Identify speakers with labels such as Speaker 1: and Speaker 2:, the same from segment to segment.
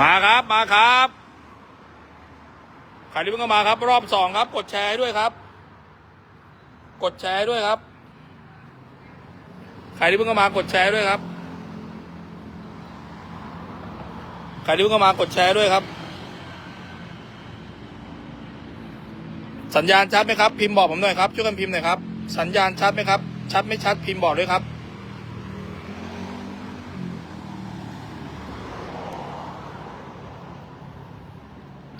Speaker 1: มาครับมาครับใครที่เพิ่งเข้ามาครับ รอบสองครับ กดแชร์ด้วยครับ กดแชร์ด้วยครับใครที่เพิ่งเข้ามากดแชร์ด้วยครับใครที่เพิ่งเข้ามากดแชร์ด้วยครับ สัญญาณชัดไหมครับ พิมพ์บอกผมหน่อยครับช่วยกันพิมพ์หน่อยครับ สัญญาณชัดไหมครับ ชัดไม่ชัดพิมพ์บอกด้วยครับ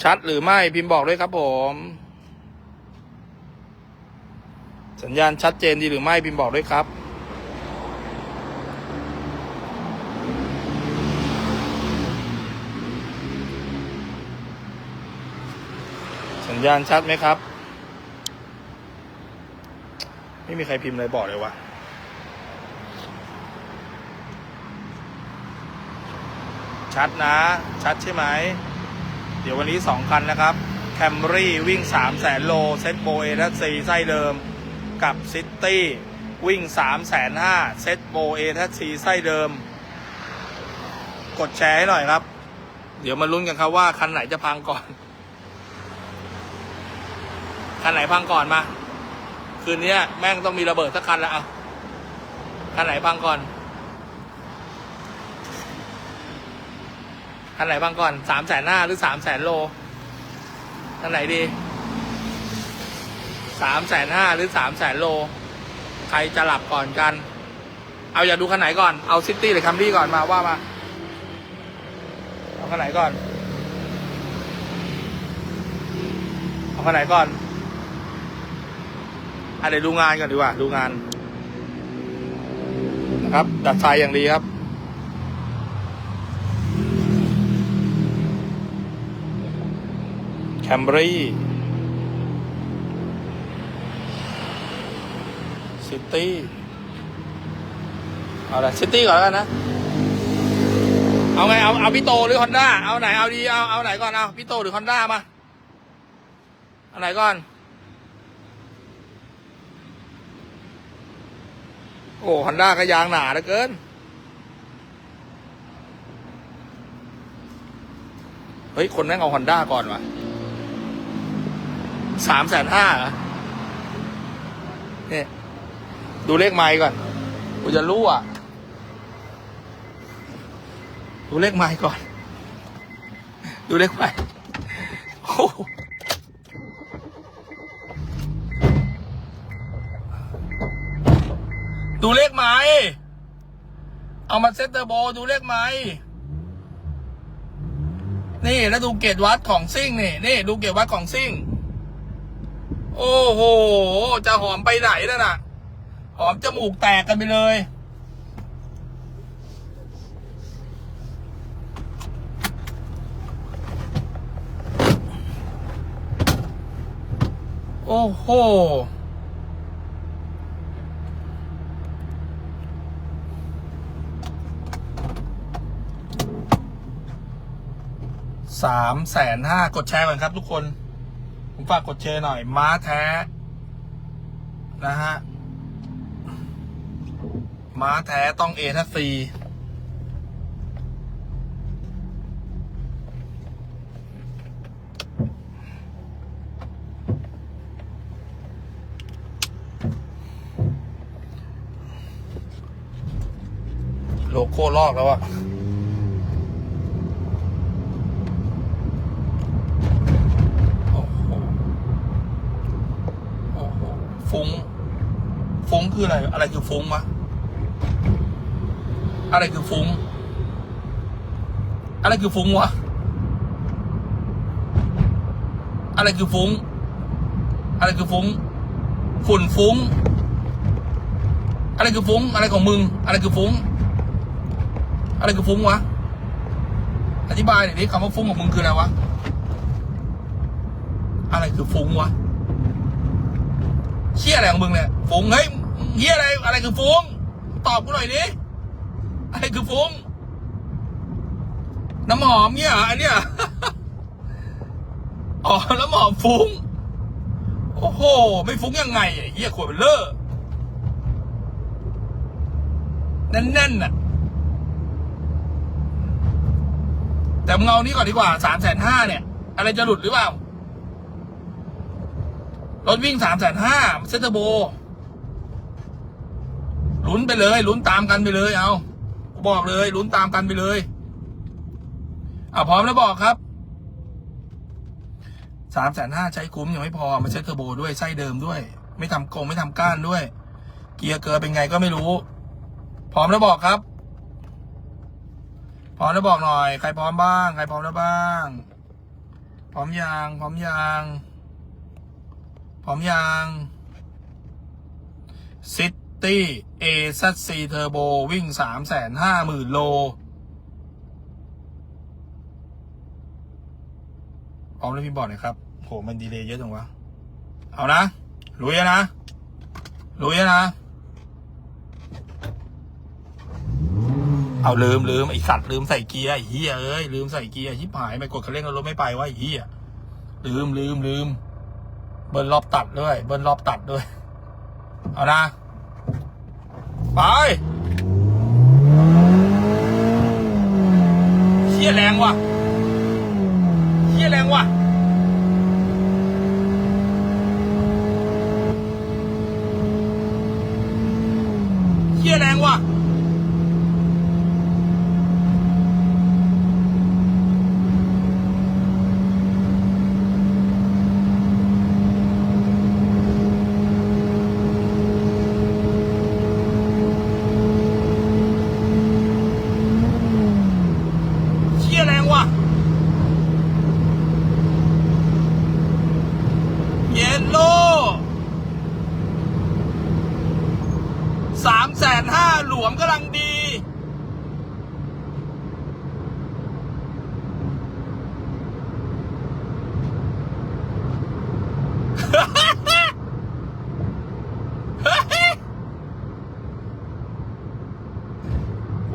Speaker 1: ชัดหรือไม่พิมพ์บอกด้วยครับผม สัญญาณชัดเจนดีหรือไม่พิมพ์บอกด้วยครับสัญญาณชัดไหมครับ ไม่มีใครพิมพ์อะไรบอกเลยวะชัดนะ ชัดใช่ไหม เดี๋ยววันนี้สองคันนะครับแคมรี่วิ่ง 3 0 0แสนโลเซ็ตโบเอทัซีไส้เดิม กับซิตี้วิ่ง 3 5 0 0 0เซ็ตโบเอทัซีไส้เดิม กดแชร์ให้หน่อยครับ เดี๋ยวมาลุ้นกันครับว่าคันไหนจะพังก่อน คันไหนพังก่อนมา คืนนี้แม่งต้องมีระเบิดสักคันละเอาคันไหนพังก่อน คันไหนพังก่อนสามแสนห้าหรือสามแสนโลคันไหนดีสามแสนห้าหรือสามแสนโล ใครจะหลับก่อนกัน เอาอย่าดูคันไหนก่อน เอาซิตี้หรือคัมรี่ก่อนมาว่ามา เอาคันไหนก่อน เอาคันไหนก่อนอะเดี๋ยวดูงานก่อนดีกว่า ดูงานนะครับ ดัดทรายอย่างดีครับ แค มบรีซิตี้เอาละซิตี้ก่อนแล้วกันนะ เอาไง เอาเอาพี่โตหรือฮอนด้าเอาไหน เอาดี เอาเอาไหนก่อน เอาพี่โตหรือฮอนด้ามา เอาไหนก่อน โอ้ฮอนด้าก็ยางหนาเหลือเกินเฮ้ย คนแม่งเอาฮอนด้าก่อนว่ะ สามแสนห้าเหรอเนี่ยดูเลขไม้ก่อนกูจะรู้อะ ดูเลขไม้ก่อน ดูเลขไม้โอ้ดูเลขไม้ เอามาเซตเตอร์โบดูเลขไม้นี่แล้วดูเกจวัดของซิ่งนี่นี่ดูเกจวัดของซิ่ง โอ้โห จะหอมไปไหนแล้วน่ะ หอมจมูกแตกกันไปเลย โอ้โห สามแสนห้ากดแชร์ก่อนครับทุกคน ผมฝากกดแชร์หน่อย ม้าแท้ นะฮะ ม้าแท้ต้องเอทัซีโลโก้ลอกแล้วอะ โอ้โห โอ้โห ฟุ้ง ฟุ้ง คืออะไร อะไรคือฟุ้งวะอะไรคือฟุ้ง อะไรคือฟุ้งวะ อะไรคือฟุ้ง อะไรคือฟุ้ง ฝุ่นฟุ้ง อะไรคือฟุ้ง อะไรของมึง อะไรคือฟุ้ง อะไรคือฟุ้งวะ อธิบายหน่อยดิคำว่าฟุ้งของมึงคืออะไรวะ อะไรคือฟุ้งวะเชี่ยอะไรของมึงเนี่ย ฟุ้งเฮ้ย เฮียอะไรอะไรคือฟุ้ง ตอบกูหน่อยดิอะไรคือฟุ้ง น้ำหอมเนี่ยอันเนี้ยอ๋อน้ำหอมฟุ้ง โอ้โห ไม่ฟุ้งยังไงอะเฮียขวดมันเลอะแน่นๆน่ะแต่มึงเอานี้ก่อนดีกว่าสามแสนห้าเนี่ย อะไรจะหลุดหรือเปล่ารถวิ่งสามแสนห้าเซตเตอร์โบ ลุ้นไปเลย ลุ้นตามกันไปเลย เอาบอกเลยลุ้นตามกันไปเลยอะพร้อมแล้วบอกครับสามแสนห้าใช้คุ้มยังไม่พอมาใช้เทอร์โบด้วยไส้เดิมด้วย ไม่ทำกงไม่ทำก้านด้วย เกียร์เกอร์เป็นไงก็ไม่รู้ พร้อมแล้วบอกครับ พร้อมแล้วบอกหน่อย ใครพร้อมบ้าง ใครพร้อมแล้วบ้าง พร้อมยังพร้อมยังพร้อมยังซิ ตี้เอซัสซีเทอร์โบวิ่งสามแสนห้าหมื่นโล พร้อมแล้วพี่บอกหน่อยครับโหมันดีเลย์เยอะจังวะ เอานะ ลุยนะ ลุยนะ เอาลืมลืมไอสัตว์ลืมใส่เกียร์ไอเหี้ยเอ้ยลืมใส่เกียร์ชิบหายไปกดคันเร่งแล้วรถไม่ไปวะไอเหี้ยลืมลืมลืมเบิ้ลรอบตัดด้วย เบิ้ลรอบตัดด้วย เอานะ ไปเหี้ยแรงว่ะเหี้ยแรงว่ะเหี้ยแรงว่ะ เชี่ยแรงว่ะ เยลโล่สามแสนห้าหลวมกำลังดี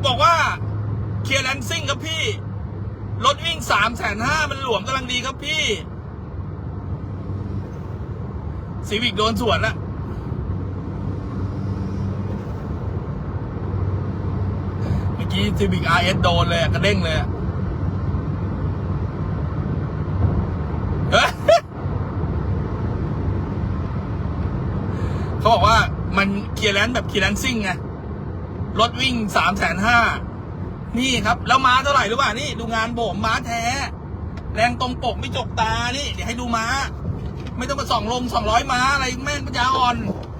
Speaker 1: บอกว่า เคลียร์แลนซิ่งครับพี่ รถวิ่งสามแสนห้ามันหลวมกำลังดีครับพี่ ซีวิกโดนสวนละเมื่อกี้ซีวิกอาร์เอสโดนเลยกระเด้งเลยเฮ้ยเขาบอกว่ามันเคลียร์แลนซ์แบบเคลียร์แลนซิ่งไงรถวิ่งสามแสนห้านี่ครับ แล้วม้าเท่าไหร่รู้ป่ะนี่ ดูงานผมม้าแท้ แรงตรงปกไม่จกตานี่ เดี๋ยวให้ดูม้า ไม่ต้องมาส่องลงสองร้อยม้าอะไรแม่งปัญญาอ่อน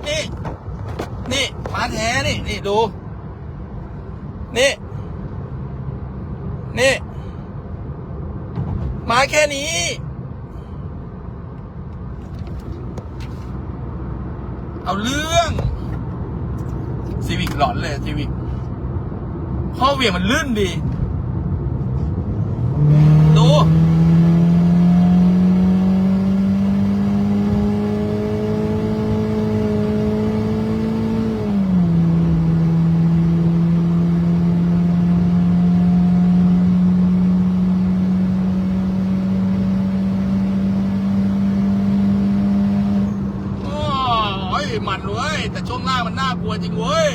Speaker 1: นี่ นี่ม้าแท้นี่นี่ดู นี่ นี่ม้าแค่นี้เอาเรื่องซีวิกหลอนเลยซีวิกข้อเหวี่ยงมันลื่นดี ดู โอ้ยมันเว้ย แต่ช่วง วันน่ากลัวจริงเว้ย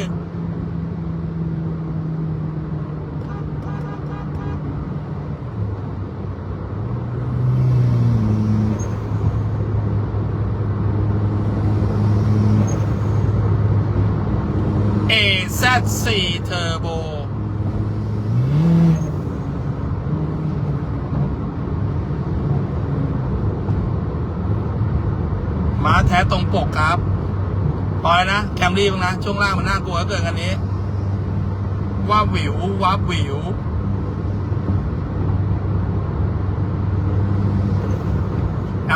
Speaker 1: AZ4 Turbo ม้าแท้ตรงปกครับ พอแล้วนะ แคม รี่บ้างนะ ช่วงล่างมันน่ากลัวเหลือเกินคันนี้ ว่าวิวว่าบวิว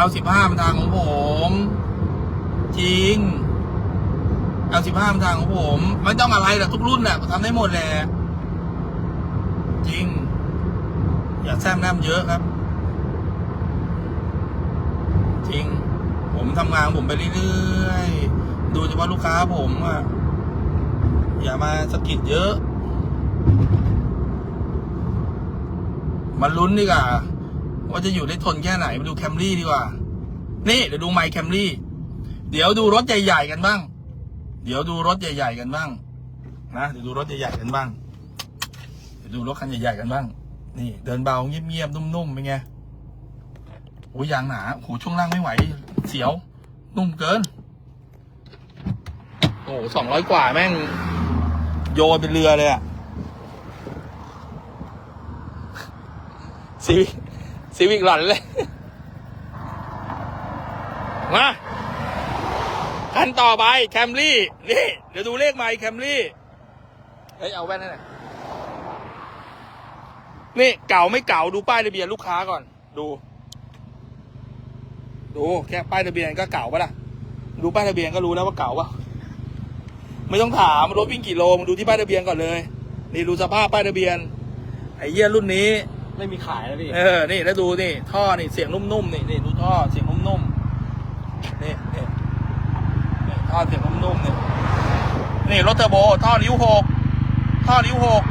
Speaker 1: L สิบห้าเป็นทางของผม จริง L สิบห้าเป็นทางของผม ไม่ต้องอะไรแหละทุกรุ่นแหละทำได้หมดแหละจริง อย่าแซมแนมเยอะครับ จริง ผมทำงานผมไปเรื่อยๆ ดูเฉพาะลูกค้าผมอะอย่ามาสะกิดเยอะมาลุ้นดีกว่าว่าจะอยู่ได้ทนแค่ไหนมาดูแคมรี่ดีกว่า นี่เดี๋ยวดูไมค์แคมรี่เดี๋ยวดูรถใหญ่ๆกันบ้าง เดี๋ยวดูรถใหญ่ๆกันบ้าง นะเดี๋ยวดูรถใหญ่ๆกันบ้าง เดี๋ยวดูรถคันใหญ่ๆกันบ้าง นี่ เดินเบาเงียบๆนุ่มๆเป็นไงโอ้ยยางหนาโหช่วงล่างไม่ไหว เสียว นุ่มเกิน อ้สองร้อยกว่าแม่ง โยนเป็นเรือเลยอะซีวิกซีวิกหลันเลย มาคันต่อไปแคมรี่ นี่ เดี๋ยวดูเลขใหม่แคมรี่ เฮ้ย เอาแว่นให้หน่อยนี่เก่าไม่เก่าดูป้ายทะเบียนลูกค้าก่อน ดู ดูแค่ป้ายทะเบียนก็เก่าปะล่ะ ดูป้ายทะเบียนก็รู้แล้วว่าเก่าปะ ไม่ต้องถามรถวิ่งกี่โลมึงดูที่ป้ายทะเบียนก่อนเลย นี่ดูสภาพป้ายทะเบียน ไอ้เยี่ยรุ่นนี้
Speaker 2: ไม่มีขายแล้วพี่
Speaker 1: เออ นี่แล้วดูนี่ท่อนี่เสียงนุ่มๆนี่นี่ดูท่อเสียงนุ่มๆนี่นี่นี่ท่อเสียงนุ่มๆนี่นี่รถเทอร์โบท่อนิ้วหกท่อนิ้วหก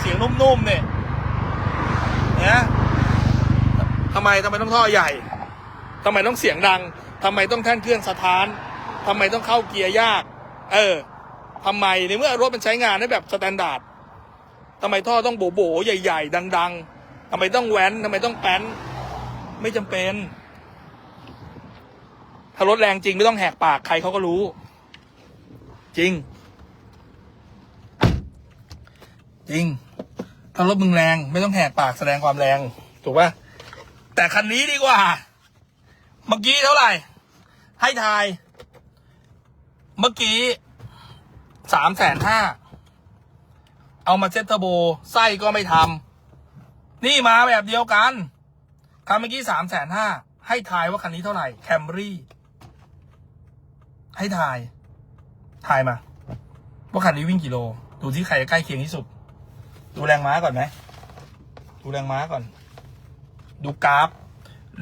Speaker 1: เสียงนุ่มๆนี่เนี่ยทำไมทำไมต้องท่อใหญ่ทำไมต้องเสียงดังทำไมต้องแท่นเครื่องสถานทำไมต้องเข้าเกียร์ยาก เออทำไมในเมื่อรถมันใช้งานได้แบบสแตนดาร์ดทำไมท่อต้องโบโบใหญ่ ๆ ดัง ๆทำไมต้องแว้นทำไมต้องแป้น ไม่จำเป็น ถ้ารถแรงจริงไม่ต้องแหกปากใครเขาก็รู้ จริง จริง ถ้ารถมึงแรงไม่ต้องแหกปากแสดงความแรง ถูกปะแต่คันนี้ดีกว่า เมื่อกี้เท่าไหร่ ให้ทาย เมื่อกี้สามแสนห้า เอามาเซ็ตเทอร์โบไส้ก็ไม่ทำ นี่มาแบบเดียวกันคันเมื่อกี้สามแสนห้า ให้ทายว่าคันนี้เท่าไหร่ แคมรี่ ให้ทาย ทายมา ว่าคันนี้วิ่งกี่โล ดูที่ใครใกล้เคียงที่สุด ดูแรงม้าก่อนไหม ดูแรงม้าก่อน ดูกราฟ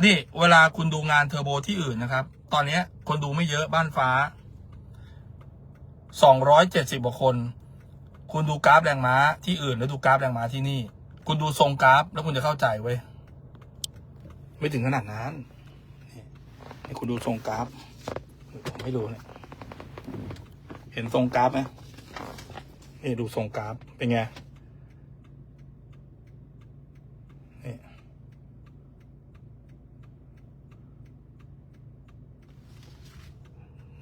Speaker 1: นี่ เวลาคุณดูงานเทอร์โบที่อื่นนะครับ ตอนนี้คนดูไม่เยอะบ้านฟ้า สองร้อยเจ็ดสิบกว่าคน คุณดูกราฟแรงม้าที่อื่นแล้วดูกราฟแรงม้าที่นี่ คุณดูทรงกราฟ แล้วคุณจะเข้าใจเว้ย ไม่ถึงขนาดนั้น นี่คุณดูทรงกราฟผมไม่รู้เนี่ย เห็นทรงกราฟไหมนี่ดูทรงกราฟ เป็นไงนี่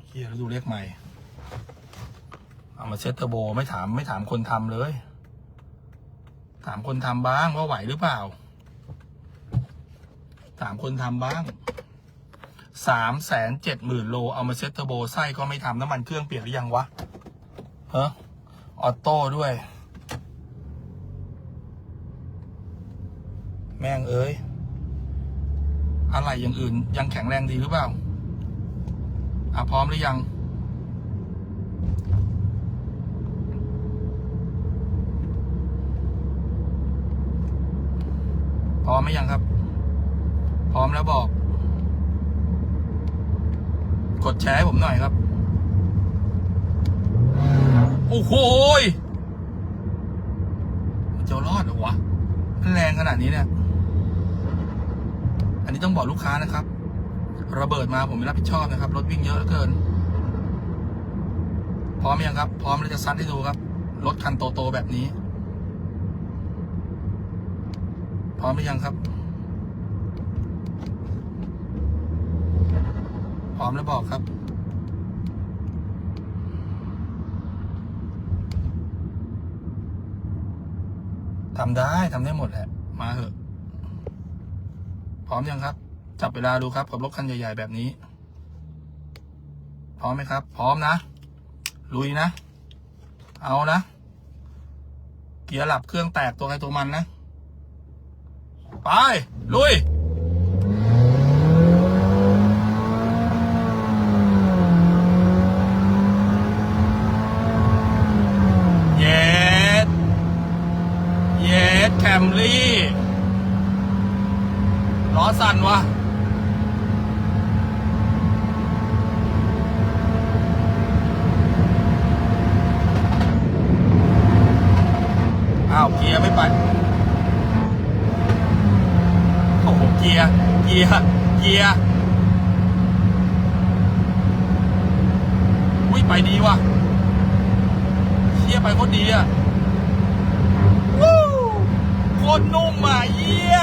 Speaker 1: เฮียแล้วดูเลขใหม่ เอามาเซ็ตเทอร์โบไม่ถามไม่ถามคนทำเลย ถามคนทำบ้างว่าไหวหรือเปล่า ถามคนทำบ้างสามแสนเจ็ดหมื่นโลเอามาเซ็ตเทอร์โบไส้ก็ไม่ทำน้ำมันเครื่องเปลี่ยนหรือยังวะเฮ้อออโต้ด้วย แม่งเอ้ย อะไรอย่างอื่นยังแข็งแรงดีหรือเปล่า อะ พร้อมหรือยัง พร้อมไหมยังครับ พร้อมแล้วบอก กดแชร์ให้ผมหน่อยครับ โอ้โหมันจะรอดหรอวะแรงขนาดนี้เนี่ย อันนี้ต้องบอกลูกค้านะครับ ระเบิดมาผมไม่รับผิดชอบนะครับ รถวิ่งเยอะเหลือเกิน พร้อมยังครับ พร้อมแล้วจะซัดให้ดูครับ รถคันโตๆแบบนี้ พร้อมหรือยังครับ พร้อมแล้วบอกครับ ทำได้ทำได้หมดแหละ มาเถอะ พร้อมยังครับ จับเวลาดูครับ กับรถคันใหญ่ ๆ แบบนี้ พร้อมไหมครับ พร้อมนะ ลุยนะ เอานะ เกียร์หลับเครื่องแตกตัวใครตัวมันนะ ไป ลุย เย็ดเย็ดแคมรี่ล้อสั่นวะอ้าวเกียร์ไม่ไป โอ้โห เกียร์เกียร์เกียร์อุ้ยไปดีว่ะเชียไปโคตรดีอะวู้ตรนุ่มอะเยี่ย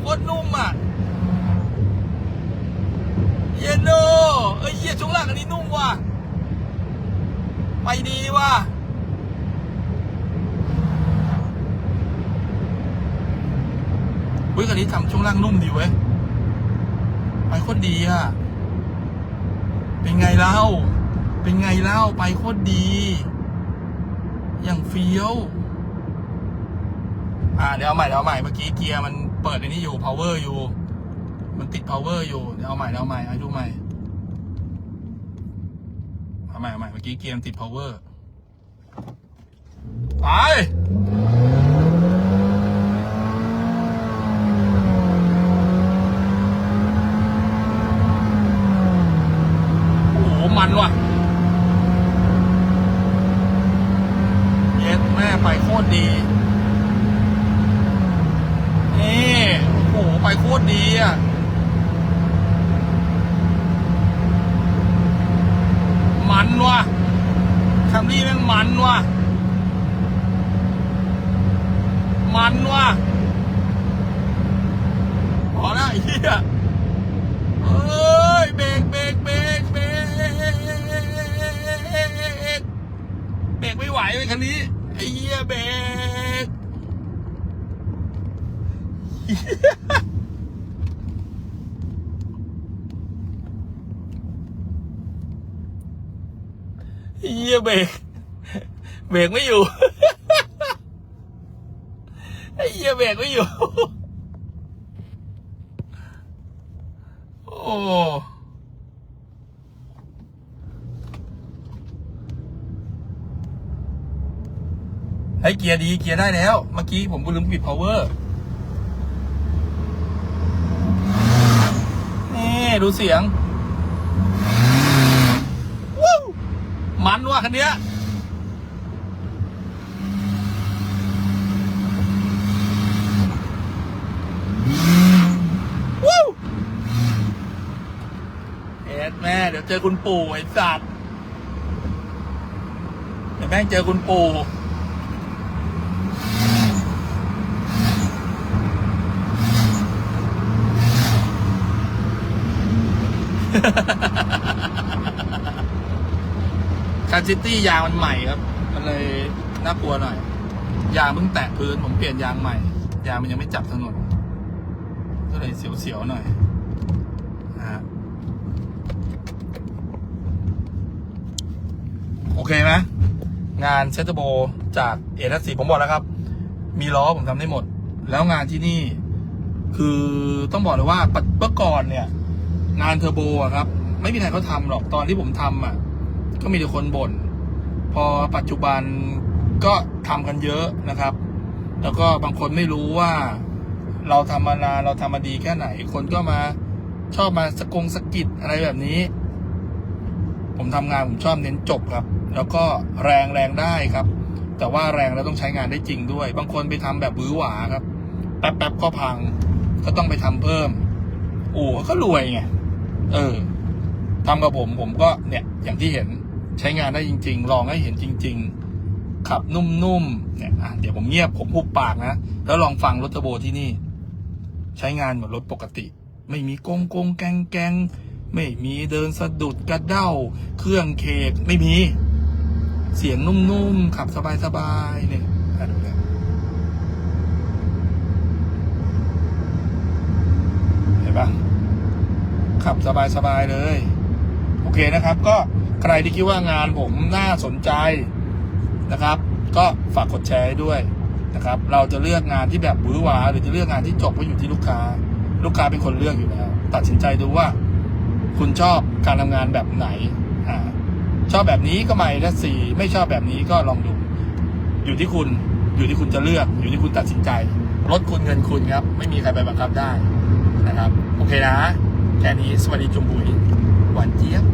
Speaker 1: โคตรนุ่มอะเยนโนเอ้ยเยี่ยช่วงล่างอันนี้นุ่มว่ะไปดีว่ะ ฮ้ยคันนี้ทำช่วงล่างนุ่มดีเว้ยไปโคตรดีอะ เป็นไงเล่า เป็นไงเล่าไปโคตรดี อย่างเฟี้ยว อ่าเดี๋ยวเอาใหม่เดี๋ยวเอาใหม่เมื่อกี้เกียร์มันเปิดในนี้อยู่ power อยู่ มันติด power อยู่เดี๋ยวเอาใหม่เดี๋ยวเอาใหม่ให้ดูใหม่เอาใหม่เอาใหม่เมื่อกี้เกียร์ติด power ไป โอ้โห มันว่ะเย็ดแม่ไปโคตรดี นี่โอ้โหไปโคตรดีอะมันว่ะแคมรี่แม่งมันว่ะมันว่ะพอแล้วไอ้เหี้ยเอ้ยเบรกเบรกเบรกเบรกเบรก ไม่ไหวเลยคันนี้ไอ้เหี้ยเบรกเหี้ยเบรกเบรกไม่อยู่ไอ้เหี้ยเบรกไม่อยู่ โอ้ ให้เกียร์ดีเกียร์ได้แล้ว เมื่อกี้ผมก็ลืมปิด power นี่ดูเสียงวู้มันว่ะคันเนี้ยวู้เอ็ดแม่ เดี๋ยวเจอคุณปู่ไอ้สัตว์เดี๋ยวแม่งเจอคุณปู่ คาร์ซิตี้ยางมันใหม่ครับ มันเลยน่ากลัวหน่อย ยางเพิ่งแตะพื้น ผมเปลี่ยนยางใหม่ ยางมันยังไม่จับถนน ก็เลยเสียวๆหน่อยนะฮะโอเคไหมงานเซตโบจากเอทัสีผมบอกแล้วครับ มีล้อผมทำได้หมด แล้วงานที่นี่ คือต้องบอกเลยว่าปัจเมื่อก่อนเนี่ย งานเทอร์โบอะครับ ไม่มีใครเขาทำหรอกตอนที่ผมทำอะก็มีแต่คนบ่นพอปัจจุบันก็ทำกันเยอะนะครับ แล้วก็บางคนไม่รู้ว่า เราทำมานานเราทำมาดีแค่ไหน คนก็มาชอบมาสกงสกิดอะไรแบบนี้ ผมทำงานผมชอบเน้นจบครับ แล้วก็แรงแรงได้ครับ แต่ว่าแรงแล้วต้องใช้งานได้จริงด้วย บางคนไปทำแบบบื้อหวาครับแป๊บแป๊บๆก็พัง ก็ต้องไปทำเพิ่มอู่ก็รวยไง เออทำกับผมผมก็เนี่ย อย่างที่เห็นใช้งานได้จริง ๆ ลองให้เห็นจริง ๆ ขับนุ่มๆเนี่ยอะเดี๋ยวผมเงียบผมพูบปากนะ แล้วลองฟังรถเทอร์โบที่นี่ ใช้งานเหมือนรถปกติ ไม่มีกงกงแกงแกงไม่มีเดินสะดุดกระเด้า เครื่องเคกไม่มี เสียงนุ่มๆ ขับสบายๆเนี่ยอะดูเลยเห็นปะ ขับสบายๆเลย โอเคนะครับ ก็ใครที่คิดว่างานผมน่าสนใจนะครับ ก็ฝากกดแชร์ด้วยนะครับ เราจะเลือกงานที่แบบหวือหวาหรือจะเลือกงานที่จบก็อยู่ที่ลูกค้า ลูกค้าเป็นคนเลือกอยู่แล้ว ตัดสินใจดูว่า คุณชอบการทำงานแบบไหนอ่าชอบแบบนี้ก็ไม่และสี่ไม่ชอบแบบนี้ก็ลองดู อยู่ที่คุณอยู่ที่คุณจะเลือก อยู่ที่คุณตัดสินใจรถคุณเงินคุณครับ ไม่มีใครไปบังคับได้นะครับ โอเคนะ แค่นี้สวัสดีจุมบุยหวานเจี๊ยบ